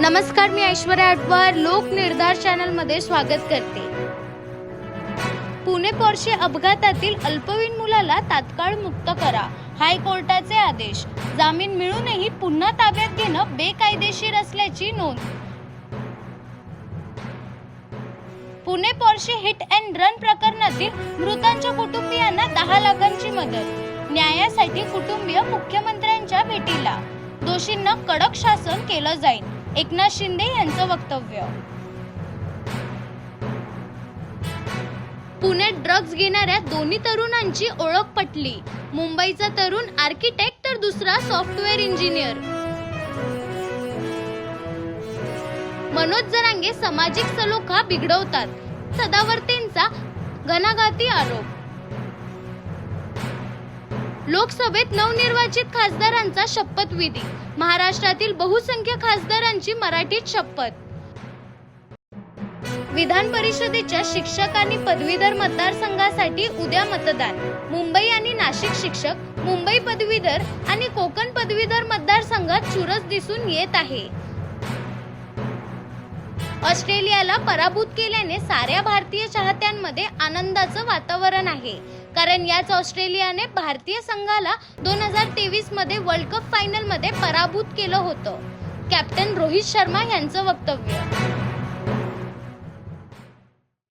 नमस्कार मी ऐश्वर्या अटवार लोक निर्धार चॅनलमध्ये स्वागत करते. पुणे पोर्शे अपघातातील अल्पवयीन मुलाला तात्काळ मुक्त करा हायकोर्टाचे आदेश. जामीन मिळूनही पुन्हा ताब्यात घेणं बेकायदेशीर असल्याची नोंद. Pune Porsche hit and run प्रकरणातील मृतांच्या कुटुंबियांना दहा लाखांची मदत. न्यायासाठी कुटुंबीय मुख्यमंत्र्यांच्या भेटीला. दोषींना कडक शासन केलं जाईल. एकनाथ शिंदे यांचं वक्तव्य. पुण्यात ड्रग्ज घेणाऱ्या दोन्ही तरुणांची ओळख पटली. मुंबईचा तरुण आर्किटेक्ट तर दुसरा सॉफ्टवेअर इंजिनियर मनोज जरांगे सामाजिक सलोखा बिघडवतात. सदावर्तेंचा घणाघाती आरोप. लोकसभेत नवनिर्वाचित खासदारांचा शपथविधी महाराष्ट्रातील बहुसंख्य खासदारांची मराठीत शपथ. विधान परिषदेच्या शिक्षक आणि पदवीधर मतदारसंघासाठी उद्या मतदान. मुंबई आणि नाशिक शिक्षक मुंबई पदवीधर आणि कोकण पदवीधर मतदारसंघात चुरस दिसून येत आहे. ऑस्ट्रेलियाला पराभूत केल्याने साऱ्या भारतीय चाहत्यांमध्ये आनंदाचं वातावरण आहे. कारण याच ऑस्ट्रेलियाने भारतीय संघाला दोन हजार तेवीसमध्ये वर्ल्ड कप फायनलमध्ये पराभूत केलं होतं. कॅप्टन रोहित शर्मा यांचं वक्तव्य.